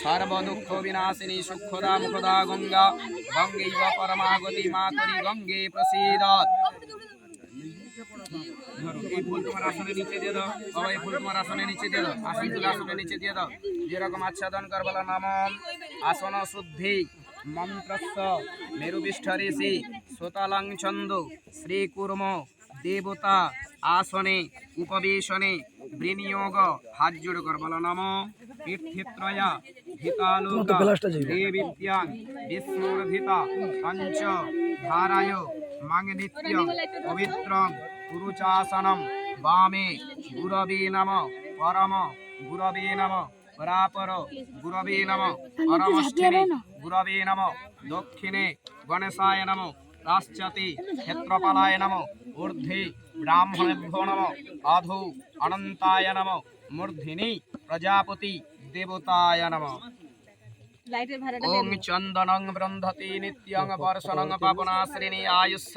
সর্বদুঃখ বিনাশিনী সুখদা মুখদা গঙ্গা গঙ্গৈব পরমাগতি মাতরি গঙ্গে ছন্দ শ্রীকুর্ম দেবতা আসনে উপবেশনে বিনিয়োগ হাত জোড় কর বলো নম। তীর্থিত্রয়া ভিতালোক দেবিত্যাং বিষ্ণুর্ভিতা পঞ্চ ধারায় মাংনিত্য পবিত্রং পুরুচাসনম বামে গুরবে নম পরম গুরবে নম পরাপর গুরবে নম পরমষ্ঠিনে গুরবে নম দক্ষিণে গণেশায় নম পাশ্চাতে ক্ষেত্রপালায় নম ঊর্ধ্বে ব্রাহ্মণেভ্যো নম অধৌ অনন্তায় নম মূর্ধিনি প্রজাপতি দেবতায় নম ওং চন্দনং বৃন্ধতি নিত্যং বর্ষণং পাবনাশ্রিণী আয়ুষ